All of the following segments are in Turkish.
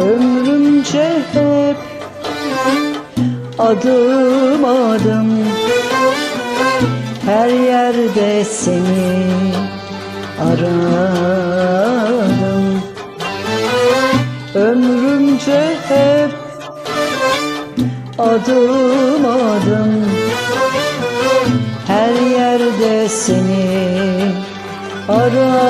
Ömrümce hep adım adım. Her yerde seni aradım. Ömrümce hep adım adım. Her yerde seni aradım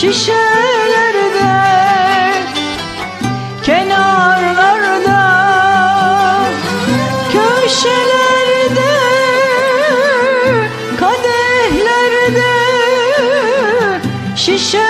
şişelerde, kenarlarda, köşelerde, kadehlerde, şişelerde.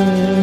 Amen.